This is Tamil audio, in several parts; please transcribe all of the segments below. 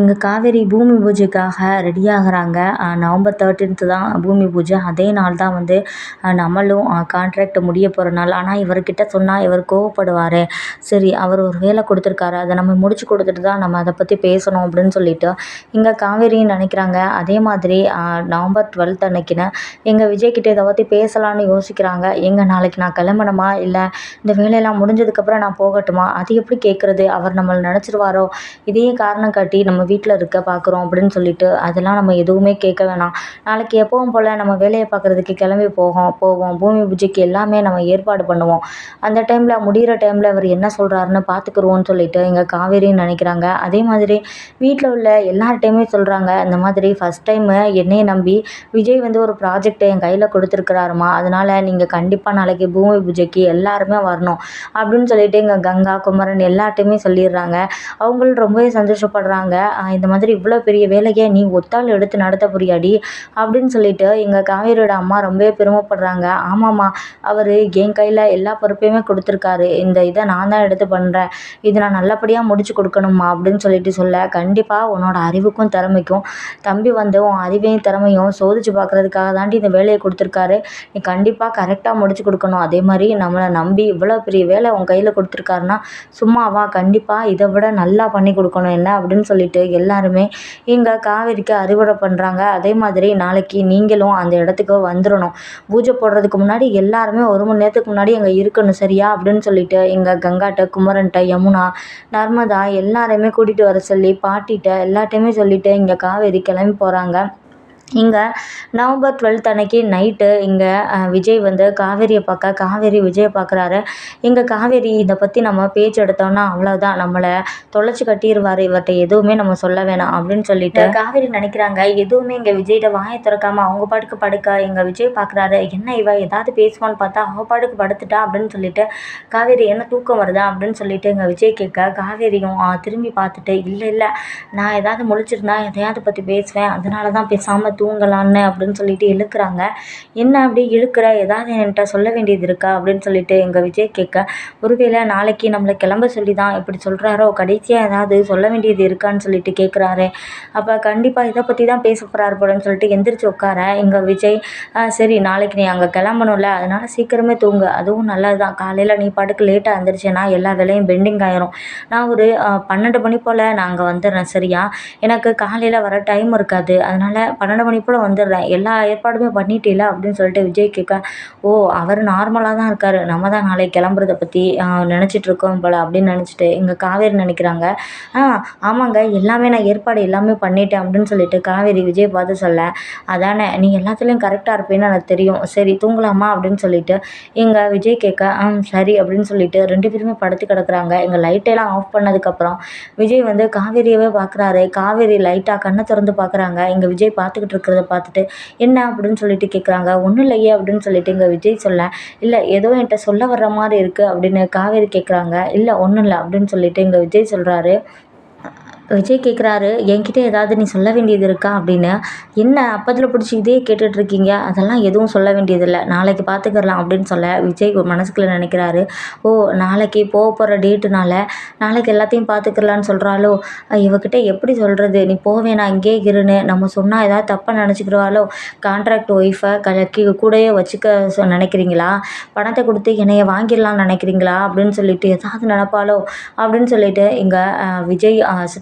இங்கே காவேரி பூமி பூஜைக்காக ரெடி ஆகுறாங்க. நவம்பர் தேர்ட்டீன்த்து தான் பூமி பூஜை. அதே நாள் தான் வந்து நம்மளும் கான்ட்ராக்ட் முடிய போகிற நாள். ஆனால் இவர்கிட்ட சொன்னால் இவர் கோவப்படுவார். சரி அவர் ஒரு வேலை கொடுத்துருக்காரு. அதை நம்ம முடிச்சு கொடுத்துட்டு தான் நம்ம அதை பற்றி பேசணும் அப்படின்னு சொல்லிட்டு இங்கே காவேரின்னு நினைக்கிறாங்க. அதே மாதிரி நவம்பர் டுவெல்த் அன்னைக்குன்னு எங்கள் விஜய்கிட்ட இதை பற்றி பேசலான்னு யோசிக்கிறாங்க. எங்கள் நாளைக்கு நான் கிளம்பணுமா? இல்லை இந்த வேலையெல்லாம் முடிஞ்சதுக்கப்புறம் நான் போகட்டுமா? அது எப்படி கேட்குறது அவர் நம்மளை நினச்சிருவாரோ? இதையே காரணம் காட்டி நம்ம வீட்டில் இருக்க பார்க்குறோம் அப்படின்னு சொல்லிட்டு அதெல்லாம் நம்ம எதுவுமே கேட்க வேணாம். நாளைக்கு எப்பவும் போல் நம்ம வேலையை பார்க்குறதுக்கு கிளம்பி போகும் போவோம். பூமி பூஜைக்கு எல்லாமே நம்ம ஏற்பாடு பண்ணுவோம். அந்த டைமில் முடிகிற டைமில் அவர் என்ன சொல்கிறாருன்னு பார்த்துக்குருவோன்னு சொல்லிட்டு எங்கள் காவேரின்னு நினைக்கிறாங்க. அதே மாதிரி வீட்டில் உள்ள எல்லார்ட்டையுமே சொல்கிறாங்க இந்த மாதிரி ஃபஸ்ட் டைமு என்னையை நம்பி விஜய் வந்து ஒரு ப்ராஜெக்டை என் கையில் கொடுத்துருக்குறாருமா? அதனால் நீங்கள் கண்டிப்பாக நாளைக்கு பூமி பூஜைக்கு எல்லாருமே வரணும் அப்படின்னு சொல்லிட்டு எங்கள் கங்கா குமரன் எல்லார்ட்டையுமே சொல்லிடுறாங்க. அவங்களும் ரொம்பவே சந்தோஷப்படுறாங்க. இந்த மாதிரி இவ்வளோ பெரிய வேலையை நீ ஒத்தாள் எடுத்து நடத்த போறியாடி? அப்படின்னு சொல்லிட்டு எங்கள் காவேரியோட அம்மா ரொம்பவே பெருமைப்படுறாங்க. ஆமாம்மா அவர் என் கையில் எல்லா பொறுப்பையுமே கொடுத்துருக்காரு. இந்த இதை நான் தான் எடுத்து பண்ணுறேன் இதை நான் நல்லபடியாக முடிச்சு கொடுக்கணும்மா அப்படின்னு சொல்லிட்டு சொல்ல கண்டிப்பாக உன்னோட அறிவுக்கும் திறமைக்கும் தம்பி வந்து உன் அறிவையும் திறமையும் சோதிச்சு பார்க்குறதுக்காக தாண்டி இந்த வேலையை கொடுத்துருக்காரு. நீ கண்டிப்பாக கரெக்டாக முடிச்சு கொடுக்கணும். அதே மாதிரி நம்மளை நம்பி இவ்வளோ பெரிய வேலை உன் கையில் கொடுத்துருக்காருன்னா சும்மாவா கண்டிப்பாக இதை விட நல்லா பண்ணி கொடுக்கணும் என்ன? அப்படின்னு சொல்லிட்டு எல்லாருமே இங்கே காவேரிக்கு அறுவடை பண்ணுறாங்க அதே மாதிரி நாளைக்கு நீங்களும் அந்த இடத்துக்கு வந்துடணும் பூஜை போடுறதுக்கு முன்னாடி எல்லாருமே ஒரு மணி நேரத்துக்கு முன்னாடி அங்கே இருக்கணும் சரியா? அப்படின்னு சொல்லிட்டு இங்கே கங்காட்ட குமரன்ட்ட யமுனா நர்மதா எல்லாரையுமே கூட்டிகிட்டு வர சொல்லி பாட்டிகிட்ட எல்லாட்டையுமே சொல்லிவிட்டு இங்கே காவேரி கிளம்பி போகிறாங்க இங்கே நவம்பர் டுவெல்த் அன்னைக்கு நைட்டு இங்கே விஜய் வந்து காவேரியை பார்க்க காவேரி விஜயை பார்க்குறாரு. இங்கே காவேரி இதை பற்றி நம்ம பேச்சு எடுத்தோம்னா அவ்வளோதான் நம்மளை தொலைச்சி கட்டிடுவார் இவர்கிட்ட எதுவுமே நம்ம சொல்ல வேணாம் அப்படின்னு சொல்லிட்டு. காவேரி நினைக்கிறாங்க. எதுவுமே இங்கே விஜய்கிட்ட வாயை திறக்காமல் அவங்க பாட்டுக்கு படுக்க எங்கள் விஜய் பார்க்குறாரு. என்ன இவ? ஏதாவது பேசுவான்னு பார்த்தா அவ பாட்டுக்கு படுத்துட்டா அப்படின்னு சொல்லிட்டு காவேரி என்ன தூக்கம் வருதா அப்படின்னு சொல்லிட்டு எங்கள் விஜய் கேட்க காவேரியும் திரும்பி பார்த்துட்டு இல்லை இல்லை நான் ஏதாவது முழிச்சிருந்தா எதையாவது பற்றி பேசுவேன். அதனால தான் பேசாமல் தூங்கலான்னு அப்படின்னு சொல்லிட்டு இழுக்கிறாங்க. என்ன அப்படி இழுக்கிற? ஏதாவது என்கிட்ட சொல்ல வேண்டியது இருக்கா? அப்படின்னு சொல்லிட்டு எங்கள் விஜய் கேட்க ஒருவேளை நாளைக்கு நம்மளை கிளம்ப சொல்லி தான் இப்படி சொல்கிறாரோ கடைசியாக ஏதாவது சொல்ல வேண்டியது இருக்கான்னு சொல்லிட்டு கேட்குறாரு அப்போ கண்டிப்பாக இதை பற்றி தான் பேச போகிறாரு போலன்னு சொல்லிட்டு எந்திரிச்சு உட்கார எங்கள் விஜய் சரி நாளைக்கு நீ அங்கே கிளம்பணும்ல. அதனால் சீக்கிரமே தூங்கு. அதுவும் நல்லது தான் காலையில் நீ பாட்டுக்கு லேட்டாக எந்திரிச்சேன்னா எல்லா வேலையும் பெண்டிங் ஆயிரும். நான் ஒரு பன்னெண்டு மணி போல் நான் அங்கே வந்துடுறேன் சரியா? எனக்கு காலையில் வர டைம் இருக்காது. அதனால் பன்னெண்டு மணி போல் வந்துடுறேன். எல்லா ஏற்பாடுமே பண்ணிட்டேல அப்படின்னு சொல்லிட்டு விஜய் கேட்க ஓ அவர் நார்மலாக தான் இருக்கார். நம்ம தான் நாளைக்கு கிளம்புறத பற்றி நினச்சிட்ருக்கோம் போல் அப்படின்னு நினச்சிட்டு எங்கள் காவேரி நினைக்கிறாங்க. ஆ ஆமாங்க. எல்லாமே நான் ஏற்பாடு எல்லாமே பண்ணிட்டேன் அப்படின்னு சொல்லிட்டு காவேரி விஜய் பார்த்து சொல்ல அதானே நீ எல்லாத்துலேயும் கரெக்டாக இருப்பேன்னு எனக்கு தெரியும். சரி தூங்கலாமா? அப்படின்னு சொல்லிட்டு எங்கள் விஜய் கேட்க ஆ சரி அப்படின்னு சொல்லிட்டு ரெண்டு பேருமே படுத்து கிடக்குறாங்க. எங்கள் லைட்டெல்லாம் ஆஃப் பண்ணதுக்கப்புறம் விஜய் வந்து காவேரியவே பார்க்குறாரு காவேரி லைட்டாக கண்ணை திறந்து பார்க்குறாங்க எங்கள் விஜய் பார்த்துக்கிட்டு இருக்கிறத பார்த்துட்டு என்ன அப்படின்னு சொல்லிட்டு கேட்குறாங்க ஒன்றும் இல்லையே அப்படின்னு சொல்லிட்டு இங்கே விஜய் சொல்ல இல்லை ஏதோ என்கிட்ட சொல்ல வர்ற மாதிரி இருக்குது அப்படின்னு காவேரி கேட்குறாங்க இல்லை ஒன்றும் இல்லை அப்படின்னு சொல்லிட்டு இங்கே விஜய் சொல்கிறாரு விஜய் கேட்குறாரு என்கிட்ட ஏதாவது நீ சொல்ல வேண்டியது இருக்கா? அப்படின்னு. என்ன அப்பத்தில் பிடிச்சி இதே கேட்டுட்ருக்கீங்க? அதெல்லாம் எதுவும் சொல்ல வேண்டியதில்லை. நாளைக்கு பார்த்துக்கிறலாம் அப்படின்னு சொல்ல விஜய் மனசுக்குள்ளே நினைக்கிறாரு. ஓ நாளைக்கு போக போகிற டேட்டுனால நாளைக்கு எல்லாத்தையும் பார்த்துக்கிறலான்னு சொல்கிறாளோ இவகிட்ட எப்படி சொல்கிறது நீ போவேனா இங்கே இருன்னு. நம்ம சொன்னால் ஏதாவது தப்பாக நினச்சிக்கிறவாளோ கான்ட்ராக்ட் ஒய்ஃபை கலக்கி கூடயே வச்சுக்க நினைக்கிறீங்களா? பணத்தை கொடுத்து என்னைய வாங்கிடலாம்னு நினைக்கிறீங்களா? அப்படின்னு சொல்லிட்டு ஏதாவது நினப்பாளோ? அப்படின்னு சொல்லிட்டு இங்கே விஜய்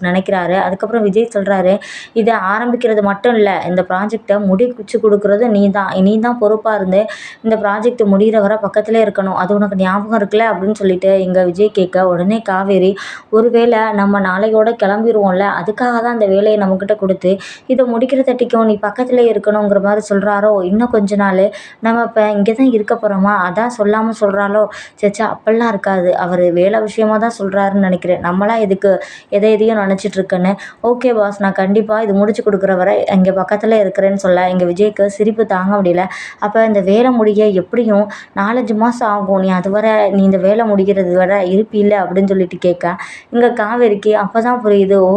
நினை நினைக்கிறாரு. அதுக்கப்புறம் விஜய் சொல்கிறாரு இதை ஆரம்பிக்கிறது மட்டும் இல்லை இந்த ப்ராஜெக்டை முடிச்சு கொடுக்குறது நீ தான் நீ தான் பொறுப்பாக இருந்து இந்த ப்ராஜெக்ட் முடிகிற வரை பக்கத்திலே இருக்கணும். அது உனக்கு ஞாபகம் இருக்குல்ல? அப்படின்னு சொல்லிட்டு எங்கள் விஜய் கேட்க உடனே காவேரி ஒருவேளை நம்ம நாளையோட கிளம்பிடுவோம்ல அதுக்காக தான் அந்த வேலையை நம்மக்கிட்ட கொடுத்து இதை முடிக்கிற தட்டிக்கும் நீ பக்கத்தில் இருக்கணுங்கிற மாதிரி சொல்கிறாரோ இன்னும் கொஞ்ச நாள் நம்ம இப்போ இங்கே தான் இருக்க போகிறோமா அதான் சொல்லாமல் சொல்கிறாளோ சேச்சா அப்படிலாம் இருக்காது. அவர் வேலை விஷயமாக தான் சொல்கிறாருன்னு நினைக்கிறேன். நம்மளாம் எதுக்கு எதை எதையும் நினச்சி இருக்கேன்னு ஓகே பாஸ் நான் கண்டிப்பாக இது முடிச்சு கொடுக்குற வரை இங்கே பக்கத்தில் இருக்கிறேன்னு சொல்ல எங்கள் விஜய்க்கு சிரிப்பு தாங்க முடியல. அப்போ இந்த வேலை முடிய எப்படியும் நாலஞ்சு மாதம் ஆகும். நீ அது வரை நீ இந்த வேலை முடிக்கிறது வரை இருப்பில்ல அப்படின்னு சொல்லிட்டு கேட்க. இங்கே காவேரிக்கு அப்போ தான் புரியுது ஓ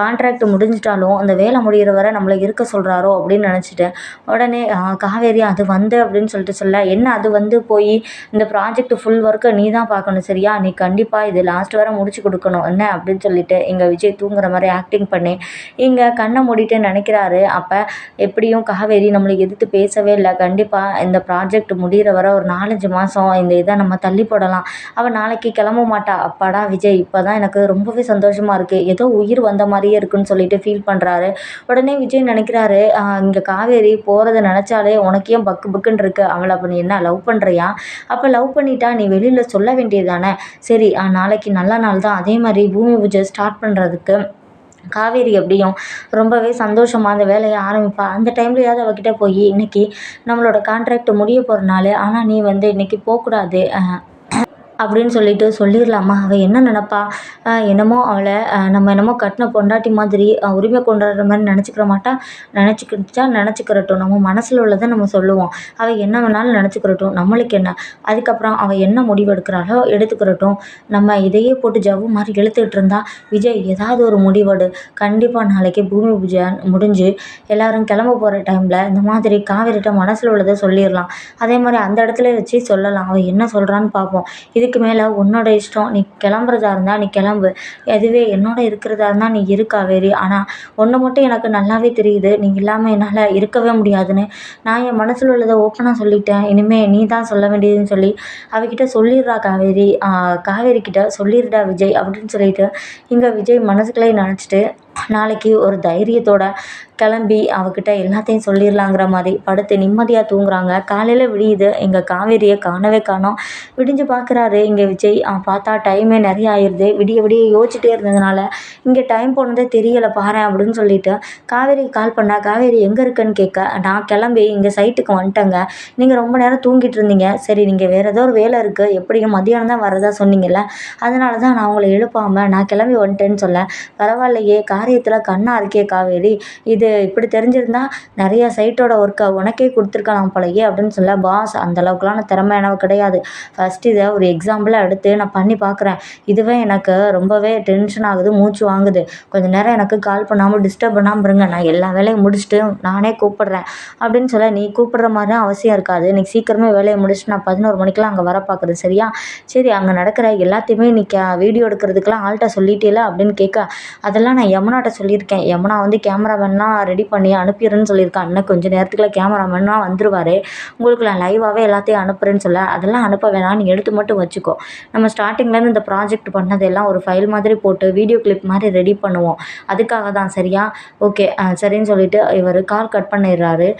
கான்ட்ராக்ட் முடிஞ்சிட்டாலும் அந்த வேலை முடிகிற வரை நம்மளை இருக்க சொல்கிறாரோ அப்படின்னு நினச்சிட்டேன். உடனே காவேரி அது வந்து அப்படின்னு சொல்லிட்டு சொல்ல என்ன அது வந்து போய் இந்த ப்ராஜெக்ட் ஃபுல் ஒர்க்கை நீ தான் பார்க்கணும் சரியா? நீ கண்டிப்பாக இது லாஸ்ட் வரை முடிச்சு கொடுக்கணும். என்ன? அப்படின்னு சொல்லிட்டு எங்கள் விஜய் தூங்க அப்படிங்கிற மாதிரி ஆக்டிங் பண்ணி இங்கே கண்ணை மூடிட்டு நினைக்கிறாரு. அப்போ எப்படியும் காவேரி நம்மளை எதிர்த்து பேசவே இல்லை. கண்டிப்பாக இந்த ப்ராஜெக்ட் முடிகிற வரை ஒரு நாலஞ்சு மாதம் இந்த இதை நம்ம தள்ளி போடலாம். அவள் நாளைக்கு கிளம்ப மாட்டா. அப்பாடா விஜய் இப்போ தான் எனக்கு ரொம்பவே சந்தோஷமாக இருக்குது ஏதோ உயிர் வந்த மாதிரியே இருக்குன்னு சொல்லிட்டு ஃபீல் பண்ணுறாரு உடனே விஜய் நினைக்கிறாரு இங்கே காவேரி போகிறத நினச்சாலே உனக்கே பக்கு பக்குன்னு இருக்கு? அவளை அப்போ நீ என்ன லவ் பண்ணுறியா அப்போ லவ் பண்ணிட்டா நீ வெளியில் சொல்ல வேண்டியது தானே? சரி நாளைக்கு நல்ல நாள் தான். அதே மாதிரி பூமி பூஜை ஸ்டார்ட் பண்ணுறதுக்கு காவேரி எப்படியும் ரொம்பவே சந்தோஷமாக அந்த வேலையை ஆரம்பிப்பா. அந்த டைம்லையாவது அவகிட்ட போய் இன்றைக்கி நம்மளோட கான்ட்ராக்ட் முடிய போகிற நாள். ஆனால் நீ வந்து இன்றைக்கி போகக்கூடாது. அப்படின்னு சொல்லிட்டு சொல்லிடலாமா? அவள் என்ன நினப்பா? என்னமோ அவளை நம்ம என்னமோ கட்டின பொண்டாட்டி மாதிரி உரிமை கொண்டாடுற மாதிரி நினச்சிக்கிற மாட்டா? நினச்சிக்கிச்சா நினச்சிக்கிறட்டும். நம்ம மனசில் உள்ளதை நம்ம சொல்லுவோம். அவள் என்ன வேணாலும் நினச்சிக்கிறட்டும். நம்மளுக்கு என்ன? அதுக்கப்புறம் அவள் என்ன முடிவு எடுக்கிறாளோ எடுத்துக்கிறட்டும். நம்ம இதையே போட்டு ஜவ்வு மாதிரி இழுத்துக்கிட்டு இருந்தா விஜய் ஏதாவது ஒரு முடிவெடு. கண்டிப்பாக நாளைக்கு பூமி பூஜை முடிஞ்சு எல்லாரும் கிளம்ப போகிற டைமில் இந்த மாதிரி காவிரிட்ட மனசில் உள்ளதை சொல்லிடலாம். அதே மாதிரி அந்த இடத்துல வச்சு சொல்லலாம். அவள் என்ன சொல்கிறான்னு பார்ப்போம். இது இதுக்கு மேலே உன்னோட இஷ்டம். நீ கிளம்புறதா இருந்தால் நீ கிளம்பு. அதுவே என்னோட இருக்கிறதா இருந்தால் நீ இரு காவேரி. ஆனால் ஒன்று மட்டும் எனக்கு நல்லாவே தெரியுது. நீ இல்லாமல் என்னால் இருக்கவே முடியாதுன்னு நான் என் மனசில் உள்ளதை ஓப்பனாக சொல்லிட்டேன். இனிமேல் நீ தான் சொல்ல வேண்டியதுன்னு சொல்லி அவகிட்ட சொல்லிடுறா காவேரி. காவேரி கிட்ட சொல்லிடுடா விஜய் அப்படின்னு சொல்லிட்டு இங்கே விஜய் மனசுக்குள்ளே நினச்சிட்டு நாளைக்கு ஒரு தைரியத்தோட கிளம்பி அவகிட்ட எல்லாத்தையும் சொல்லிடலாங்கிற மாதிரி படுத்து நிம்மதியாக தூங்குறாங்க. காலையில் விடியுது. எங்கள் காவேரியை காணவே காணோம். விடிஞ்சு பார்க்குறாரு இங்கே விஜய் பார்த்தா டைமே நிறைய ஆயிடுது விடிய விடிய யோசிச்சுட்டே இருந்ததுனால இங்கே டைம் போனதே தெரியலை பாரு அப்படின்னு சொல்லிட்டு காவேரி கால் பண்ணால் காவேரி எங்கே இருக்குன்னு கேட்க. நான் கிளம்பி இங்கே சைட்டுக்கு வந்துட்டேங்க. நீங்கள் ரொம்ப நேரம் தூங்கிட்டு இருந்தீங்க. சரி நீங்கள் வேறு ஏதோ ஒரு வேலை இருக்குது எப்படியும் மதியானம் தான் வரதா சொன்னீங்கல்ல. அதனால தான் நான் உங்களை எழுப்பாமல் நான் கிளம்பி வந்துட்டேன்னு சொல்ல. பரவாயில்லையே காரியத்தில் கண்ணாக இருக்கே காவேரி. இது இப்படி தெரிஞ்சிருந்தா நிறைய சைட்டோட ஒர்க்கை உனக்கே கொடுத்துருக்கலாம் போலயே அப்படின்னு சொல்ல பாஸ் அந்த அளவுக்குலாம் நான் எனக்கு கிடையாது. ஃபஸ்ட் இதை ஒரு எக்ஸாம்பிளாக எடுத்து நான் பண்ணி பார்க்குறேன் இதுவே எனக்கு ரொம்பவே டென்ஷன் ஆகுது மூச்சு வாங்குது. கொஞ்சம் நேரம் எனக்கு கால் பண்ணாமல் டிஸ்டர்ப் பண்ணாமல் இருங்க. நான் எல்லா வேலையும் முடிச்சுட்டு நானே கூப்பிட்றேன். அப்படின்னு சொல்ல நீ கூப்பிட்ற மாதிரிலாம் அவசியம் இருக்காது. நீ சீக்கிரமே வேலையை முடிச்சுட்டு நான் பதினோரு மணிக்கெலாம் அங்கே வர பார்க்குறது சரியா? சரி அங்கே நடக்கிற எல்லாத்தையுமே நீ கே வீடியோ எடுக்கிறதுக்கெலாம் ஆள்கிட்ட சொல்லிட்டேல அப்படின்னு கேட்க அதெல்லாம் நான் யமுனாட்ட சொல்லியிருக்கேன். யமுனா வந்து கேமராமேன்லாம் ரெடி பண்ணி அனுப்பிடுறேன்னு சொல்லியிருக்கேன் இன்னும் கொஞ்சம் நேரத்துக்குள்ள கேமராமேன்லாம் வந்துருவார். உங்களுக்கு நான் லைவாகவே எல்லாத்தையும் அனுப்புகிறேன்னு சொல்ல அதெல்லாம் அனுப்ப வேணாம் நீ எடுத்து மட்டும் வச்சுக்கோ. நம்ம ஸ்டார்டிங்லேருந்து இந்த ப்ராஜெக்ட் பண்ணதெல்லாம் ஒரு ஃபைல் மாதிரி போட்டு வீடியோ கிளிப் மாதிரி ரெடி பண்ணுவோம். அதுக்காக தான் சரியா ஓகே சரின்னு சொல்லிவிட்டு இவர் கால் கட் பண்ணிடுறாரு.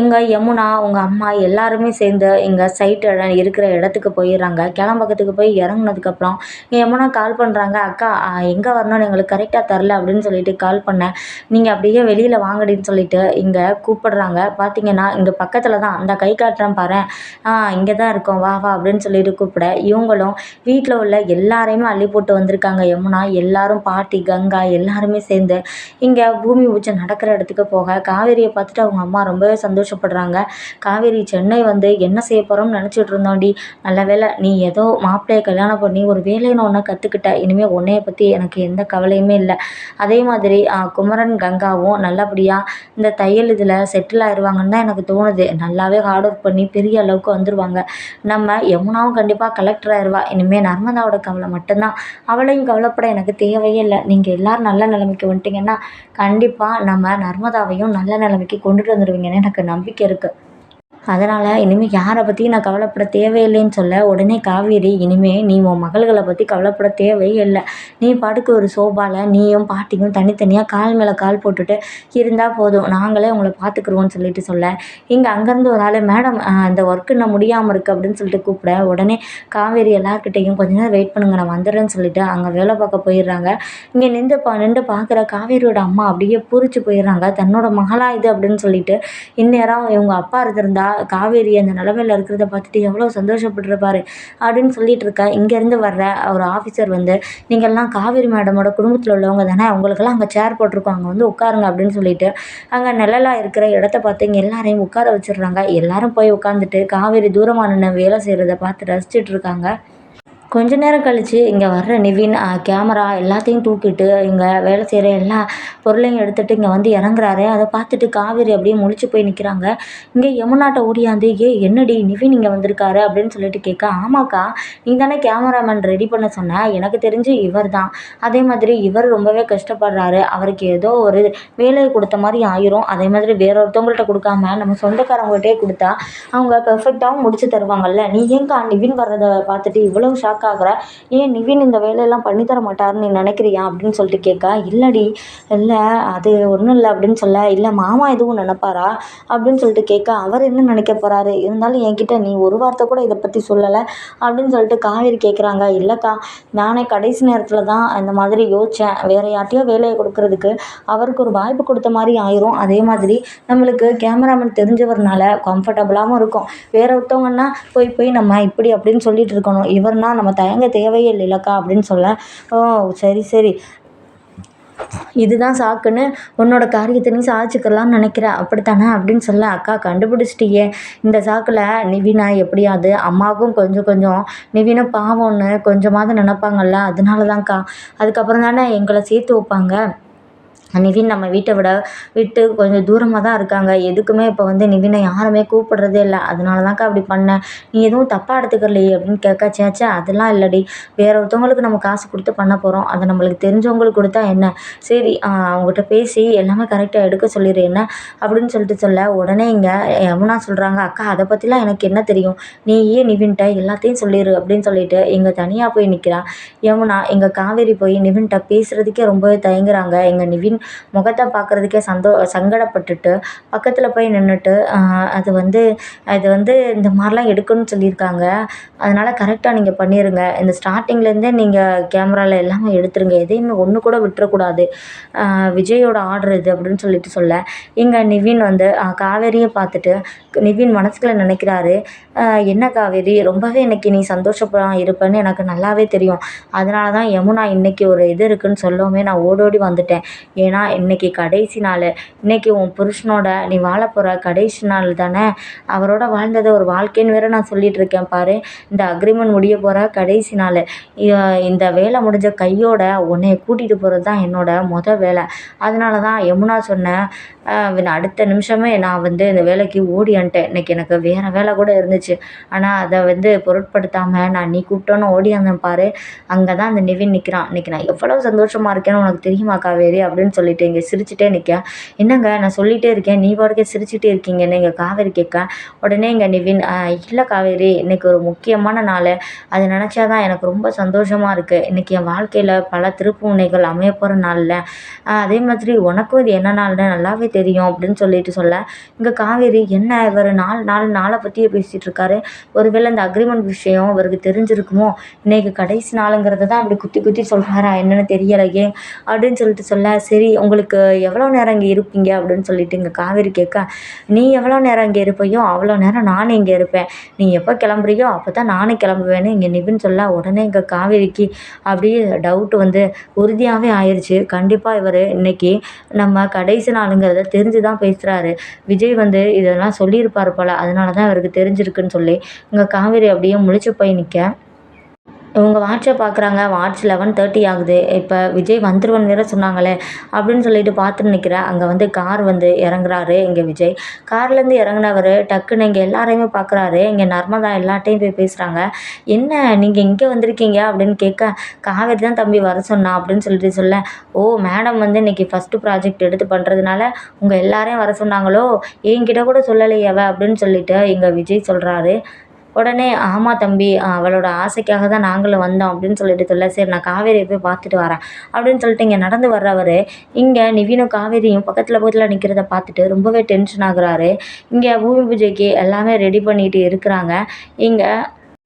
இங்கே யமுனா அவங்க அம்மா எல்லாருமே சேர்ந்து இங்கே சைட்டு இருக்கிற இடத்துக்கு போயிடுறாங்க. கிளம்பக்கத்துக்கு போய் இறங்குனதுக்கப்புறம் யமுனா கால் பண்ணுறாங்க அக்கா எங்கே வரணும்னு எங்களுக்கு கரெக்டாக தரல அப்படின்னு சொல்லிட்டு கால் பண்ணேன். நீங்கள் அப்படியே வெளியில் வாங்கடின்னு சொல்லிட்டு இங்கே கூப்பிடுறாங்க. பார்த்தீங்கன்னா இங்கே பக்கத்தில் தான் அந்த கை காட்டுறேன் பாரு. ஆ இங்கே தான் இருக்கோம். வா வா அப்படின்னு சொல்லிட்டு கூப்பிட இவங்களும் வீட்டில் உள்ள எல்லாரையுமே அள்ளி போட்டு வந்திருக்காங்க. யமுனா எல்லாரும் பாட்டி கங்கா எல்லாருமே சேர்ந்து இங்கே பூமி பூஜை நடக்கிற இடத்துக்கு போக காவேரியை பார்த்துட்டு அவங்க அம்மா ரொம்பவே சந்தோஷம் சந்தோஷப்படுறாங்க. காவேரி சென்னை வந்து என்ன செய்ய போகிறோம்னு நினச்சிட்டு இருந்தோண்டி. நல்ல வேலை நீ ஏதோ மாப்பிள்ளையை கல்யாணம் பண்ணி ஒரு வேலைன்னு ஒன்றா கற்றுக்கிட்ட இனிமேல் உன்னைய பற்றி எனக்கு எந்த கவலையுமே இல்லை. அதே மாதிரி குமரன் கங்காவும் நல்லபடியாக இந்த தையல் இதில் செட்டில் ஆயிடுவாங்கன்னு தான் எனக்கு தோணுது. நல்லாவே ஹார்ட் ஒர்க் பண்ணி பெரிய அளவுக்கு வந்துடுவாங்க நம்ம யமுனாவும் கண்டிப்பாக கலெக்டர் ஆயிடுவா இனிமேல் நர்மதாவோட கவலை மட்டும்தான். அவளையும் கவலைப்பட எனக்கு தேவையே இல்லை. நீங்கள் எல்லோரும் நல்ல நிலைமைக்கு வந்துட்டிங்கன்னா கண்டிப்பாக நம்ம நர்மதாவையும் நல்ல நிலைமைக்கு கொண்டுட்டு வந்துடுவீங்கன்னு எனக்கு நம்பிக்கை இருக்குது அதனால் இனிமேல் யாரை பற்றியும் நான் கவலைப்பட தேவையில்லைன்னு சொல்ல உடனே காவேரி இனிமேல் நீ உன் மகள்களை பற்றி கவலைப்பட தேவையே இல்லை நீ பாட்டுக்கு ஒரு சோபாவில் நீயும் பாட்டியும் தனித்தனியாக கால் மேலே கால் போட்டுட்டு இருந்தால் போதும். நாங்களே உங்களை பார்த்துக்குருவோன்னு சொல்லிட்டு சொல்ல. இங்கே அங்கேருந்து ஒரு ஆள் மேடம் இந்த ஒர்க்கு நான் முடியாமல் இருக்குது அப்படின்னு சொல்லிட்டு கூப்பிட உடனே காவேரி எல்லாருக்கிட்டேயும் கொஞ்ச நேரம் வெயிட் பண்ணுங்க நான் வந்துடுறேன்னு சொல்லிட்டு அங்கே வேலை பார்க்க போயிடுறாங்க. இங்கே நின்று பா நின்று பார்க்குற காவேரியோட அம்மா அப்படியே பூரிச்சு போயிடுறாங்க. தன்னோட மகளா இது அப்படின்னு சொல்லிட்டு இந்நேரம் இவங்க அப்பா இருந்திருந்தா காவேரி அந்த நிலமையில இருக்கிறத பார்த்துட்டு எவ்வளோ சந்தோஷப்பட்டிருப்பாரு அப்படின்னு சொல்லிட்டு இருக்க இங்கேருந்து வர்ற ஒரு ஆஃபீஸர் வந்து நீங்கள்லாம் காவேரி மேடமோட குடும்பத்தில் உள்ளவங்க தானே? அவங்களுக்கெல்லாம் அங்கே சேர் போட்டிருக்கோம். அங்கே வந்து உட்காருங்க அப்படின்னு சொல்லிட்டு அங்கே நிழலாக இருக்கிற இடத்த பார்த்து இங்கே எல்லாரையும் உட்கார வச்சிடுறாங்க. எல்லாரும் போய் உட்காந்துட்டு காவேரி தூரமாக நின்று வேலை செய்கிறத பார்த்து ரசிச்சிட்டு இருக்காங்க. கொஞ்ச நேரம் கழிச்சு இங்கே வர்ற நிவின் கேமரா எல்லாத்தையும் தூக்கிட்டு இங்கே வேலை செய்கிற எல்லா பொருளையும் எடுத்துகிட்டு இங்கே வந்து இறங்குறாரு. அதை பார்த்துட்டு காவேரி அப்படியே முழிச்சு போய் நிற்கிறாங்க இங்கே யமுனாட்ட ஓடியாந்து ஏ என்னடி நிவின் இங்கே வந்திருக்காரு? அப்படின்னு சொல்லிட்டு கேட்க ஆமாக்கா நீ தானே கேமராமேன் ரெடி பண்ண சொன்ன. எனக்கு தெரிஞ்சு இவர் தான். அதே மாதிரி இவர் ரொம்பவே கஷ்டப்படுறாரு. அவருக்கு ஏதோ ஒரு வேலையை கொடுத்த மாதிரி ஆயிரும். அதே மாதிரி வேற ஒருத்தவங்கள்ட்ட கொடுக்காம நம்ம சொந்தக்காரவங்கள்ட்டே கொடுத்தா அவங்க பெர்ஃபெக்டாகவும் முடிச்சு தருவாங்கல்ல. நீ ஏங்கா நிவின் வர்றதை பார்த்துட்டு இவ்வளவு ஷாக் ஆகிற ஏன் நிவின் இந்த வேலையெல்லாம் பண்ணி தர மாட்டாருன்னு நீ நினைக்கிறியா அப்படின்னு சொல்லிட்டு கேட்க இல்லடி இல்லை அது ஒன்றும் இல்லை அப்படின்னு சொல்ல. இல்லை மாமா எதுவும் நினைப்பாரா அப்படின்னு சொல்லிட்டு கேட்க அவர் என்ன நினைக்க போகிறாரு இருந்தாலும் என்கிட்ட நீ ஒரு வார்த்தை கூட இதை பற்றி சொல்லலை அப்படின்னு சொல்லிட்டு காவேரி கேட்குறாங்க இல்லைக்கா நானே கடைசி நேரத்தில் தான் இந்த மாதிரி யோசித்தேன் வேறு யார்ட்டையோ வேலையை கொடுக்கறதுக்கு அவருக்கு ஒரு வாய்ப்பு கொடுத்த மாதிரி ஆயிரும். அதே மாதிரி நம்மளுக்கு கேமராமேன் தெரிஞ்சவர்னால கம்ஃபர்டபுளாகவும் இருக்கும். வேற ஒருத்தவங்கன்னா போய் போய் நம்ம இப்படி அப்படின்னு சொல்லிட்டு இருக்கணும். இவர்னா நம்ம தயங்க தேவையே இல்லைல்லக்கா அப்படின்னு சொல்ல ஓ சரி சரி. இதுதான் சாக்குன்னு உன்னோட காரியத்தை நீ சாதிச்சுக்கலாம்னு நினைக்கிற அப்படித்தானே? அப்படின்னு சொல்ல அக்கா கண்டுபிடிச்சிட்டியே. இந்த சாக்கில் நிவினா எப்படியாவது அம்மாவுக்கும் கொஞ்சம் கொஞ்சம். நிவினை பாவம்னு கொஞ்சமாவது நினப்பாங்கல்ல அதனால தான்க்கா அதுக்கப்புறம் தானே எங்களை சேர்த்து வைப்பாங்க? நிவின் நம்ம வீட்டை விட விட்டு கொஞ்சம் தூரமாக தான் இருக்காங்க. எதுக்குமே இப்போ வந்து நிவினை யாருமே கூப்பிட்றதே இல்லை. அதனால தான்க்கா அப்படி பண்ணேன் நீ எதுவும் தப்பாக எடுத்துக்கலையே அப்படின்னு கேட்க சேச்சே அதெல்லாம் இல்லைடி. வேற ஒருத்தவங்களுக்கு நம்ம காசு கொடுத்து பண்ண போகிறோம் அதை நம்மளுக்கு தெரிஞ்சவங்களுக்கு கொடுத்தா என்ன? சரி அவங்ககிட்ட பேசி எல்லாமே கரெக்டாக எடுக்க சொல்லிடு என்ன? அப்படின்னு சொல்லிட்டு சொல்ல உடனே இங்கே யமுனா சொல்கிறாங்க அக்கா அதை பற்றிலாம் எனக்கு என்ன தெரியும்? நீ ஏன் நிவின்ட்ட எல்லாத்தையும் சொல்லிடு அப்படின்னு சொல்லிட்டு இங்கே தனியாக போய் நிற்கிறான் யமுனா எங்கள் காவேரி போய் நிவின்ட்ட பேசுகிறதுக்கே ரொம்பவே தயங்குறாங்க. எங்கள் நிவின் முகத்தை பார்க்குறதுக்கே சந்தோ சங்கடப்பட்டுட்டு பக்கத்தில் போய் நின்றுட்டு அது வந்து அது வந்து இந்த மாதிரிலாம் எடுக்கணும்னு சொல்லியிருக்காங்க. அதனால் கரெக்டாக நீங்கள் பண்ணிடுங்க இந்த ஸ்டார்டிங்லேருந்தே நீங்கள் கேமராவில் எல்லாமே எடுத்துருங்க. எதையுமே ஒன்று கூட விட்டுறக்கூடாது. விஜயோட ஆர்டர் இது அப்படின்னு சொல்லிட்டு சொல்ல. இங்கே நிவின் வந்து காவேரியை பார்த்துட்டு நிவின் மனசுக்குள்ள நினைக்கிறாரு. என்ன காவேரி? ரொம்பவே இன்னைக்கு நீ சந்தோஷப்படாம இருப்பேன்னு எனக்கு நல்லாவே தெரியும். அதனால தான் யமுனா இன்னைக்கு ஒரு இது இருக்குன்னு சொல்லவுமே நான் ஓடோடி வந்துட்டேன். ஏன்னா இன்னைக்கு கடைசி நாள். இன்னைக்கு உன் புருஷனோட நீ வாழ போகிற கடைசி நாள் தானே? அவரோட வாழ்ந்ததை ஒரு வாழ்க்கைன்னு வேற நான் சொல்லிட்டு இருக்கேன் பாரு. இந்த அக்ரிமெண்ட் முடிய போகிற கடைசி நாள். இந்த வேலை முடிஞ்ச கையோட உன்னை கூட்டிகிட்டு போகிறது தான் என்னோட மொதல் வேலை. அதனால தான் யமுனா சொன்னேன் அடுத்த நிமிஷமே நான் வந்து இந்த வேலைக்கு ஓடி வந்துட்டேன். இன்னைக்கு எனக்கு வேறு வேலை கூட இருந்துச்சு. ஆனால் அதை வந்து பொருட்படுத்தாமல் நான் நீ கூப்பிட்டோன்னு ஓடி வந்தேன் பாரு. அங்கே தான் அந்த நிவின் நிற்கிறான் இன்னைக்கு நான் எவ்வளோ சந்தோஷமாக இருக்கேன்னு உனக்கு தெரியுமா காவேரி? அப்படின்னு சொல்லிட்டு இங்கே சிரிச்சுட்டே நிற்க என்னங்க நான் சொல்லிகிட்டே இருக்கேன். நீ பாடுக்கே சிரிச்சுட்டே இருக்கீங்கன்னு இங்கே காவேரி கேட்க. உடனே இங்கே நிவின் இல்லை காவேரி இன்னைக்கு ஒரு முக்கியமான நாள். அதை நினச்சா தான் எனக்கு ரொம்ப சந்தோஷமாக இருக்குது இன்றைக்கி என் வாழ்க்கையில் பல திருப்பு முனைகள் அமைய போகிற நாளில் அதே மாதிரி உனக்கும் இது என்ன நாள்னு நல்லாவே தெரியும் அப்படின்னு சொல்லிட்டு சொல்ல. இங்கே காவேரி என்ன இவர் நாலு நாலு நாளை பற்றியே பேசிகிட்டு இருக்காரு. ஒருவேளை இந்த அக்ரிமெண்ட் விஷயம் இவருக்கு தெரிஞ்சிருக்குமோ? இன்னைக்கு கடைசி நாளுங்கிறத தான் அப்படி குத்தி குத்தி சொல்கிறாரா என்னென்னு தெரியலையே அப்படின்னு சொல்லிட்டு சொல்ல. சரி சரி உங்களுக்கு எவ்வளோ நேரம் இங்கே இருப்பீங்க அப்படின்னு சொல்லிட்டு இங்கே காவேரி கேட்க நீ எவ்வளோ நேரம் இங்கே இருப்பையோ அவ்வளோ நேரம் நானும் இங்கே இருப்பேன். நீ எப்போ கிளம்புறியோ அப்போ தான் நானும் கிளம்புவேன்னு இங்கே நிபுன்னு சொல்ல உடனே இங்கே காவேரிக்கு அப்படியே டவுட்டு வந்து உறுதியாகவே ஆயிடுச்சு கண்டிப்பாக இவர் இன்னைக்கு நம்ம கடைசி நாளுங்கிறத தெரிஞ்சு தான் பேசுகிறாரு விஜய் வந்து இதெல்லாம் சொல்லியிருப்பார் போல் அதனால தான் இவருக்கு தெரிஞ்சிருக்குன்னு சொல்லி இங்கே காவேரி அப்படியே முழிச்சு போய் நிற்க இவங்க வாட்சை பார்க்குறாங்க வாட்ச் லெவன் தேர்ட்டி ஆகுது. இப்போ விஜய் வந்துருவன் வேற சொன்னாங்களே அப்படின்னு சொல்லிட்டு பார்த்துட்டு நிற்கிறேன் அங்கே வந்து கார் வந்து இறங்குறாரு இங்கே விஜய். கார்லேருந்து இறங்குனவர் டக்குன்னு இங்கே எல்லாரையுமே பார்க்குறாரு இங்கே நர்மதா எல்லாட்டையும் போய் பேசுகிறாங்க என்ன நீங்கள் இங்கே வந்திருக்கீங்க? அப்படின்னு கேட்க காவேரி தான் தம்பி வர சொன்னா அப்படின்னு சொல்லிட்டு சொல்ல ஓ மேடம் வந்து இன்னைக்கு ஃபஸ்ட்டு ப்ராஜெக்ட் எடுத்து பண்ணுறதுனால உங்கள் எல்லாரையும் வர சொன்னாங்களோ? என்கிட்ட கூட சொல்லலையவ அப்படின்னு சொல்லிட்டு இங்கே விஜய் சொல்கிறாரு உடனே ஆமாம் தம்பி அவளோட ஆசைக்காக தான் நாங்களும் வந்தோம் அப்படின்னு சொல்லிட்டு சொல்ல சரி நான் காவேரியை போய் பார்த்துட்டு வரேன் அப்படின்னு சொல்லிட்டு இங்கே நடந்து வர்றவர் இங்கே நிவினும் காவேரியும் பக்கத்தில் பக்கத்தில் நிற்கிறத பார்த்துட்டு ரொம்பவே டென்ஷன் ஆகுறாரு. இங்கே பூமி பூஜைக்கு எல்லாமே ரெடி பண்ணிட்டு இருக்கிறாங்க. இங்கே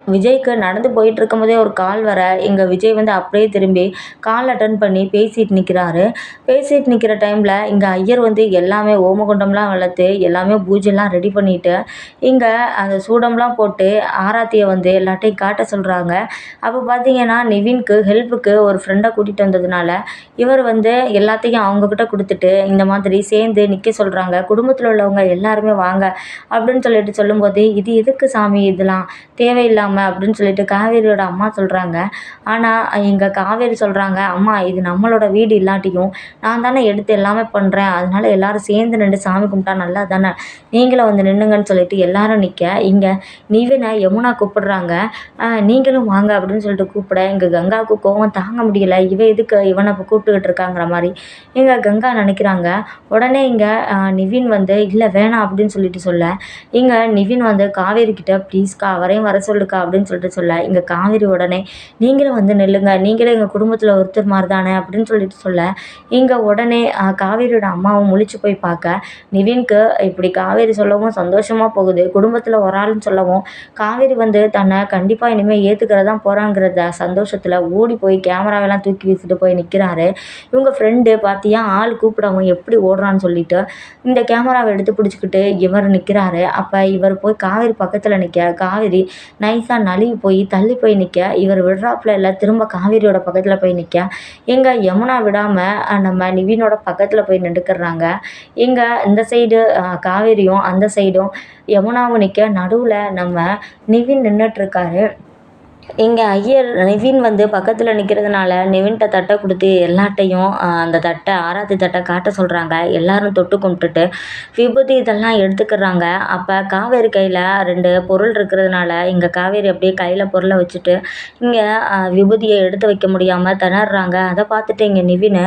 விஜய்க்கு நடந்து போயிட்டு இருக்கும்போதே ஒரு கால் வர எங்கள் விஜய் வந்து அப்படியே திரும்பி கால் அட்டன் பண்ணி பேசிட்டு நிற்கிறாரு பேசிட்டு நிற்கிற டைமில் இங்கே ஐயர் வந்து எல்லாமே ஓமகுண்டம்லாம் வளர்த்து எல்லாமே பூஜைலாம் ரெடி பண்ணிவிட்டு இங்கே அந்த சூடம்லாம் போட்டு ஆராத்தியை வந்து எல்லாத்தையும் காட்ட சொல்கிறாங்க அப்போ பார்த்தீங்கன்னா நிவின்க்கு ஹெல்ப்புக்கு ஒரு ஃப்ரெண்டை கூட்டிகிட்டு வந்ததுனால இவர் வந்து எல்லாத்தையும் அவங்கக்கிட்ட கொடுத்துட்டு இந்த மாதிரி சேர்ந்து நிற்க சொல்கிறாங்க குடும்பத்தில் உள்ளவங்க எல்லாருமே வாங்க அப்படின்னு சொல்லிட்டு சொல்லும்போது இது எதுக்கு சாமி இதெல்லாம்? தேவையில்லாமல் இல்லாமல் அப்படின்னு சொல்லிட்டு காவேரியோட அம்மா சொல்கிறாங்க ஆனால் எங்கள் காவேரி சொல்கிறாங்க அம்மா இது நம்மளோட வீடு இல்லாட்டியும் நான் தானே எடுத்து எல்லாமே பண்ணுறேன் அதனால எல்லாரும் சேர்ந்து நின்று சாமி கும்பிட்டா நல்லா தானே நீங்களும் வந்து நின்றுங்கன்னு சொல்லிட்டு எல்லாரும் நிற்க இங்கே நிவினை யமுனா கூப்பிடுறாங்க. நீங்களும் வாங்க அப்படின்னு சொல்லிட்டு கூப்பிட எங்கள் கங்காவுக்கு கோவம் தாங்க முடியல. இவ எதுக்கு இவனை இப்போ கூப்பிட்டுக்கிட்டு இருக்காங்கிற மாதிரி? எங்கள் கங்கா நினைக்கிறாங்க உடனே இங்கே நிவின் வந்து இல்லை வேணாம் அப்படின்னு சொல்லிட்டு சொல்ல இங்கே நிவின் வந்து காவேரி கிட்ட ப்ளீஸ்க்கா அவரையும் வர சொல்லுக்கா அப்படின்னு சொல்லிட்டு சொல்ல இங்கே காவேரி உடனே நீங்களும் வந்து நில்லுங்க நீங்களும் எங்கள் குடும்பத்தில் ஒருத்தர் மாதிரி தானே அப்படின்னு சொல்லிட்டு சொல்ல இங்கே உடனே காவேரியோட அம்மாவும் முழிச்சு போய் பார்க்க நிவின்க்கு இப்படி காவேரி சொல்லவும் சந்தோஷமாக போகுது. குடும்பத்தில் ஒரு ஆள்னு சொல்லவும் காவேரி வந்து தன்னை கண்டிப்பாக இனிமேல் ஏற்றுக்கிறதான் போகிறாங்கிறத சந்தோஷத்தில் ஓடி போய் கேமராவெல்லாம் தூக்கி வீசிட்டு போய் நிற்கிறாரு இவங்க ஃப்ரெண்டு பார்த்தியா ஆள் கூப்பிடவும் எப்படி ஓடுறான்னு சொல்லிட்டு இந்த கேமராவை எடுத்து பிடிச்சிக்கிட்டு இவர் நிற்கிறாரு அப்போ இவர் போய் காவேரி பக்கத்தில் நிற்க காவேரி நைஸாக நழுவி போய் தள்ளி போய் நிற்க இவர் விடுறாப்புல இல்லை திரும்ப காவேரியோட பக்கத்தில் போய் நிற்க எங்கே யமுனா விடாமல் நம்ம நிவினோட பக்கத்தில் போய் நின்றுக்கிறாங்க இங்கே இந்த சைடு காவேரியும் அந்த சைடும் யமுனாவும் நிற்க நடுவில் நம்ம நிவின் நின்றுட்டுருக்காரு எங்கள் ஐயர் நிவின் வந்து பக்கத்தில் நிற்கிறதுனால நிவின்கிட்ட தட்டை கொடுத்து எல்லாட்டையும் அந்த தட்டை ஆராத்தி தட்டை காட்ட சொல்கிறாங்க எல்லாரும் தொட்டு கும்பிட்டுட்டு விபூதி இதெல்லாம் எடுத்துக்கிறாங்க. அப்போ காவேரி கையில் ரெண்டு பொருள் இருக்கிறதுனால இங்கே காவேரி அப்படியே கையில் பொருளை வச்சுட்டு இங்கே விபூதியை எடுத்து வைக்க முடியாமல் திணறாங்க. அதை பார்த்துட்டு இங்கே நிவின்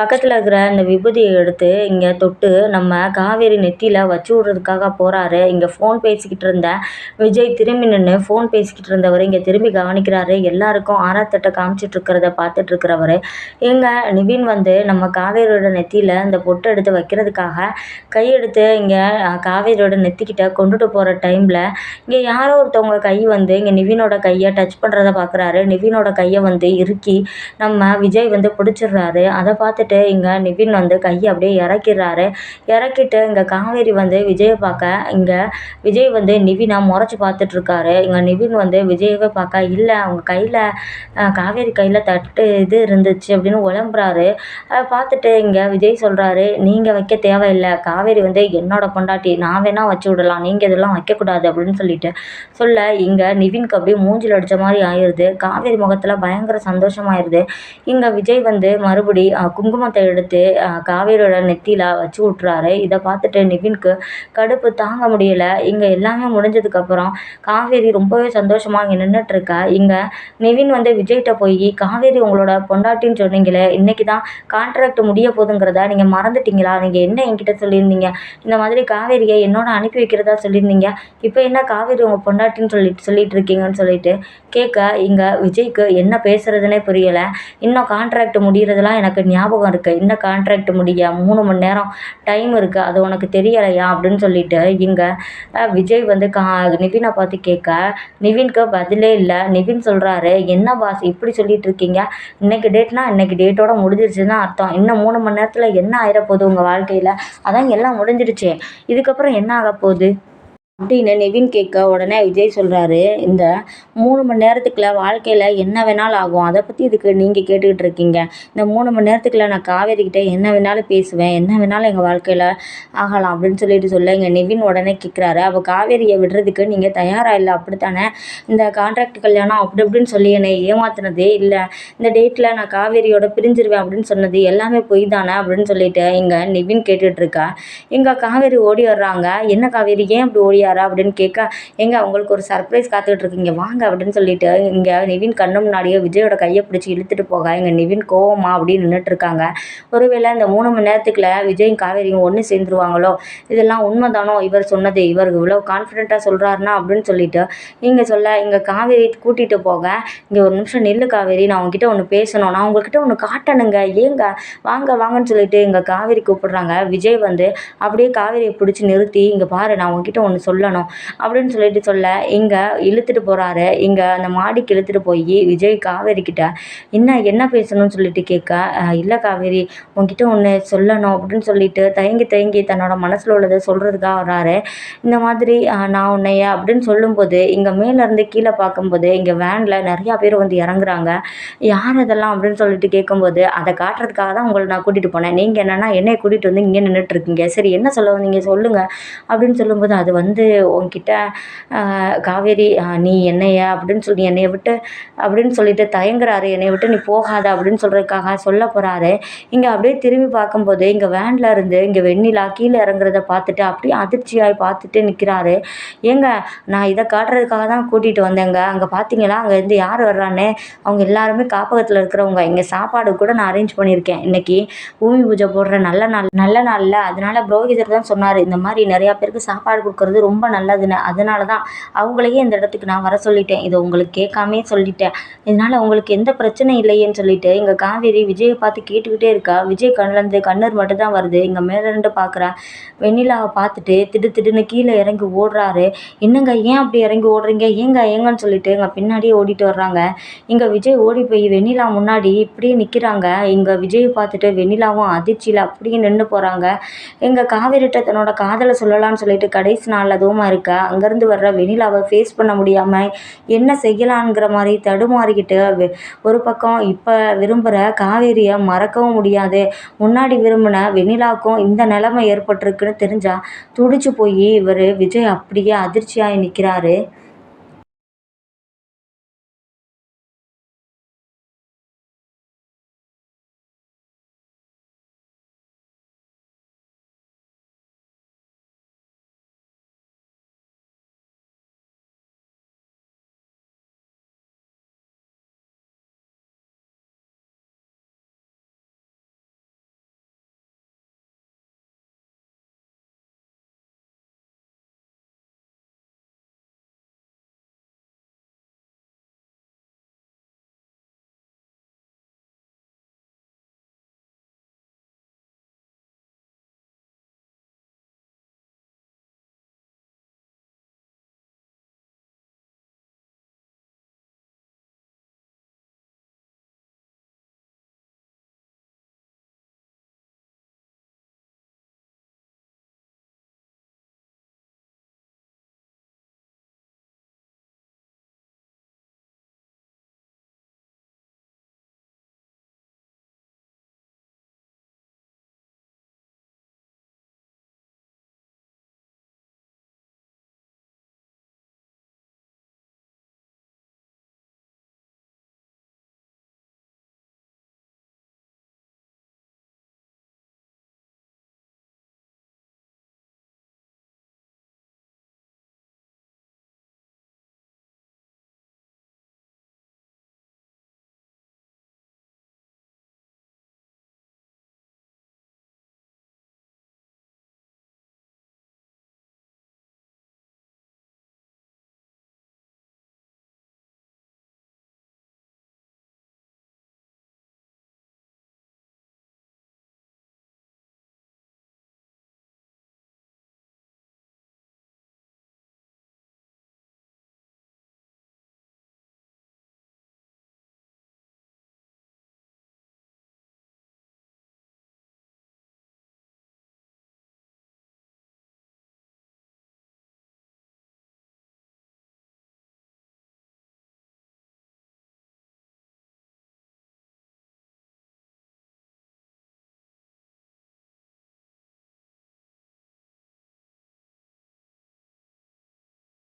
பக்கத்தில் இருக்கிற இந்த விபூதியை எடுத்து இங்கே தொட்டு நம்ம காவேரி நெத்தியில் வச்சு விட்றதுக்காக போகிறாரு இங்கே ஃபோன் பேசிக்கிட்டு இருந்த விஜய் திரும்பி நின்று ஃபோன் பேசிக்கிட்டு இருந்தவர் இங்கே திரும்பி கவனிக்கிறாரு. எல்லாருக்கும் ஆறாத்தட்டை பார்த்துட்டு பார்த்துட்ருக்கிறவர். எங்க நிவின் வந்து நம்ம காவேரியோட நெத்தியில் இந்த பொட்டை எடுத்து வைக்கிறதுக்காக கையெடுத்து இங்கே காவேரியோட நெத்திக்கிட்ட கொண்டுட்டு போகிற டைமில் இங்கே யாரோ ஒருத்தவங்க கை வந்து இங்கே நிவினோட கையை டச் பண்ணுறத பார்க்குறாரு நிவினோட கையை வந்து இறுக்கி நம்ம விஜய் வந்து பிடிச்சிடுறாரு. அதை பார்த்துட்டு இங்கே நிவின் வந்து கையை அப்படியே இறக்கிடுறாரு. இறக்கிட்டு இங்கே காவேரி வந்து விஜயை பார்க்க இங்கே விஜய் வந்து நிவினை முறைச்சி பார்த்துட்ருக்காரு. இங்கே நிவின் வந்து விஜயவை பார்க்க இல்லை அவங்க கையில் காவேரி கையில் தட்டு இது இருந்துச்சு அப்படின்னு உழம்புறாரு அதை பார்த்துட்டு இங்கே விஜய் சொல்கிறாரு நீங்கள் வைக்க தேவையில்லை. காவேரி வந்து என்னோடய பொண்டாட்டி. நான் வேணால் வச்சு விடலாம். நீங்கள் இதெல்லாம் வைக்கக்கூடாது அப்படின்னு சொல்லிட்டு. சொல்ல இங்கே நிவின்க்கு அப்படியே மூஞ்சில் அடித்த மாதிரி ஆயிடுது காவேரி முகத்தில் பயங்கர சந்தோஷமாயிருது. இங்கே விஜய் வந்து மறுபடி குங்குமத்தை எடுத்து காவேரியோட நெத்தியில் வச்சு விட்றாரு இதை பார்த்துட்டு நிவின்க்கு கடுப்பு தாங்க முடியலை. இங்கே எல்லாமே முடிஞ்சதுக்கப்புறம் காவேரி ரொம்பவே சந்தோஷமாக இங்கே நின்றுட்டுருக்கா இங்கே நிவின் வந்து விஜய்கிட்ட போய் காவேரி உங்களோட பொண்டாட்டின்னு சொன்னீங்களே இன்றைக்கி தான் கான்ட்ராக்ட் முடிய போதுங்கிறத நீங்கள் மறந்துட்டீங்களா? நீங்கள் என்ன என்கிட்ட சொல்லியிருந்தீங்க? இந்த மாதிரி காவேரியை என்னோட அனுப்பி வைக்கிறதா சொல்லியிருந்தீங்க. இப்போ என்ன காவேரி உங்கள் பொண்டாட்டின்னு சொல்லிட்டு சொல்லிட்டு இருக்கீங்கன்னு சொல்லிட்டு கேட்க இங்கே விஜய்க்கு என்ன பேசுகிறதுனே புரியலை. இன்னும் கான்ட்ராக்ட் முடிகிறதுலாம் எனக்கு ஞாபகம் இருக்குது இன்னும் கான்ட்ராக்ட் முடிய மூணு மணி நேரம் டைம் இருக்குது அது உனக்கு தெரியலையா? அப்படின்னு சொல்லிட்டு இங்கே விஜய் வந்து கா நிவினை பார்த்து கேட்க நிவின்க்கு பதிலே இல்லை. நிவின் சொல்கிறாரு என்ன பாஸ் இப்படி சொல்லிட்டு இருக்கீங்க இன்னைக்கு டேட்னா இன்னைக்கு டேட்டோட முடிஞ்சிருச்சுன்னு அர்த்தம். இன்னும் மூணு மணி நேரத்தில் என்ன ஆயிடப்போகுது உங்கள் வாழ்க்கையில்? அதான் எல்லாம் முடிஞ்சிருச்சு இதுக்கப்புறம் என்ன ஆக போகுது அப்படின்னு நிவின் கேட்க உடனே விஜய் சொல்கிறாரு இந்த மூணு மணி நேரத்துக்குள்ள வாழ்க்கையில் என்ன வேணாலும் ஆகும். அதை பற்றி இதுக்கு நீங்கள் கேட்டுக்கிட்டு இருக்கீங்க. இந்த மூணு மணி நேரத்துக்குள்ள நான் காவேரிக்கிட்ட என்ன வேணாலும் பேசுவேன். என்ன வேணாலும் எங்கள் வாழ்க்கையில் ஆகலாம். அப்படின்னு சொல்லிட்டு சொல்ல இங்கே நிவின் உடனே கேட்குறாரு அப்போ காவேரியை விடுறதுக்கு நீங்கள் தயாராக இல்லை? அப்படித்தானே? இந்த கான்ட்ராக்ட் கல்யாணம் அப்படி இப்படின்னு சொல்லி என்னை ஏமாத்தினதே இல்லை. இந்த டேட்டில் நான் காவேரியோட பிரிஞ்சிருவேன் அப்படின்னு சொன்னது எல்லாமே பொய் தானே அப்படின்னு சொல்லிட்டு இங்கே நிவின் கேட்டுட்ருக்கா எங்கள் காவேரி ஓடி வர்றாங்க. என்ன காவேரி? ஏன் அப்படி ஓடியா யாரா அப்படின்னு கேட்க எங்க உங்களுக்கு ஒரு சர்ப்ரைஸ் காத்துக்கிட்டு இருக்கீங்க வாங்க அப்படின்னு சொல்லிட்டு இங்கே நிவின் கண்ணு முன்னாடியே விஜயோட கையை பிடிச்சி இழுத்துட்டு போக. இங்கே நிவின் கோவமா அப்படின்னு நின்றுட்டு இருக்காங்க. ஒருவேளை இந்த மூணு மணி நேரத்துக்குள்ள விஜயும் காவேரியும் ஒன்று சேர்ந்துருவாங்களோ? இதெல்லாம் உண்மைதானோ? இவர் சொன்னது இவர் இவ்வளோ கான்ஃபிடென்ட்டாக சொல்கிறாருன்னா அப்படின்னு சொல்லிட்டு இங்கே சொல்ல இங்கே காவேரி கூட்டிகிட்டு போக. இங்கே ஒரு நிமிஷம் நெல்லு காவேரி. நான் உங்ககிட்ட ஒன்று பேசணும். நான் உங்ககிட்ட ஒன்று காட்டணுங்க. ஏங்க வாங்க வாங்கன்னு சொல்லிட்டு இங்கே காவேரி கூப்பிடுறாங்க. விஜய் வந்து அப்படியே காவேரியை பிடிச்சி நிறுத்தி இங்கே பாரு நான் உங்ககிட்ட ஒன்று சொல்ல சொல்லணும் அப்படின்னு சொல்லிட்டு சொல்ல இங்கே இழுத்துட்டு போகிறாரு இங்கே அந்த மாடிக்கு இழுத்துட்டு போய் விஜய் காவேரி கிட்ட என்ன என்ன பேசணும்னு சொல்லிட்டு கேட்க இல்லை காவேரி உங்ககிட்ட ஒன்று சொல்லணும் அப்படின்னு சொல்லிட்டு தயங்கி தயங்கி தன்னோட மனசில் உள்ளதை சொல்கிறதுக்காக வராரு. இந்த மாதிரி நான் உன்னைய அப்படின்னு சொல்லும்போது இங்கே மேலேருந்து கீழே பார்க்கும்போது இங்கே வேனில் நிறையா பேர் வந்து இறங்குறாங்க. யார் இதெல்லாம் அப்படின்னு சொல்லிட்டு கேட்கும்போது அதை காட்டுறதுக்காக தான் உங்களை நான் கூட்டிகிட்டு போனேன். நீங்கள் என்னென்னா என்னை கூட்டிகிட்டு வந்து இங்கே நின்றுட்டுருக்கீங்க சரி என்ன சொல்ல வந்தீங்க? சொல்லுங்கள் அப்படின்னு சொல்லும்போது அது வந்து உன்கிட்ட காவேரி நீ என்னையா? அப்படின்னு சொல்லி என்னைய விட்டு அப்படின்னு சொல்லிட்டு தயங்குறாரு. என்னை விட்டு நீ போகாத அப்படின்னு சொல்கிறதுக்காக சொல்ல போகிறாரு இங்கே அப்படியே திரும்பி பார்க்கும்போது இங்கே வேனில் இருந்து இங்கே வெண்ணிலா கீழே இறங்குறத பார்த்துட்டு அப்படியே அதிர்ச்சியாகி பார்த்துட்டு நிற்கிறாரு ஏங்க நான் இதை காட்டுறதுக்காக தான் கூட்டிகிட்டு வந்தேங்க. அங்கே பார்த்தீங்களா அங்கேருந்து யார் வர்றான்னு? அவங்க எல்லாருமே காப்பகத்தில் இருக்கிறவங்க. இங்கே சாப்பாடு கூட நான் அரேஞ்ச் பண்ணியிருக்கேன் இன்னைக்கு. பூமி பூஜை போடுற நல்ல நாள் நல்ல நாளில். அதனால புரோகிதர் தான் சொன்னார் இந்த மாதிரி நிறையா பேருக்கு சாப்பாடு கொடுக்குறது ரொம்ப நல்லதுன்னு. அதனால தான் அவங்களையே இந்த இடத்துக்கு நான் வர சொல்லிட்டேன். இதை உங்களுக்கு கேட்காமே சொல்லிட்டேன். இதனால் உங்களுக்கு எந்த பிரச்சனையும் இல்லையேன்னு சொல்லிட்டு எங்கள் காவேரி விஜயை பார்த்து கேட்டுக்கிட்டே இருக்கா. விஜய் கண்ணிலேருந்து கண்ணர் மட்டும் தான் வருது. இங்கே மேலிருந்து பார்க்குறா வெண்ணிலாவை பார்த்துட்டு திடு திடுன்னு கீழே இறங்கி ஓடுறாரு. என்னங்க ஏன் அப்படி இறங்கி ஓடுறீங்க? ஏங்க ஏங்கன்னு சொல்லிட்டு எங்கள் பின்னாடியே ஓடிட்டு வர்றாங்க. இங்கே விஜய் ஓடி போய் வெண்ணிலா முன்னாடி இப்படியே நிற்கிறாங்க இங்கே விஜயை பார்த்துட்டு வெண்ணிலாவும் அதிர்ச்சியில் அப்படியே நின்று போகிறாங்க எங்கள் காவேரிட்ட தன்னோட காதலை சொல்லலாம்னு சொல்லிட்டு கடைசி நாளில் அதுவுமா இருக்கா? அங்கேருந்து வர்ற வெனிலாவை ஃபேஸ் பண்ண முடியாமல் என்ன செய்யலாங்கிற மாதிரி தடுமாறிக்கிட்டு ஒரு பக்கம் இப்போ விரும்புகிற காவேரியை மறக்கவும் முடியாது. முன்னாடி விரும்பின வெண்ணிலாவுக்கும் இந்த நிலமை ஏற்பட்டிருக்குன்னு தெரிஞ்சால் துடிச்சு போய் இவர் விஜய் அப்படியே அதிர்ச்சியாகி நிற்கிறாரு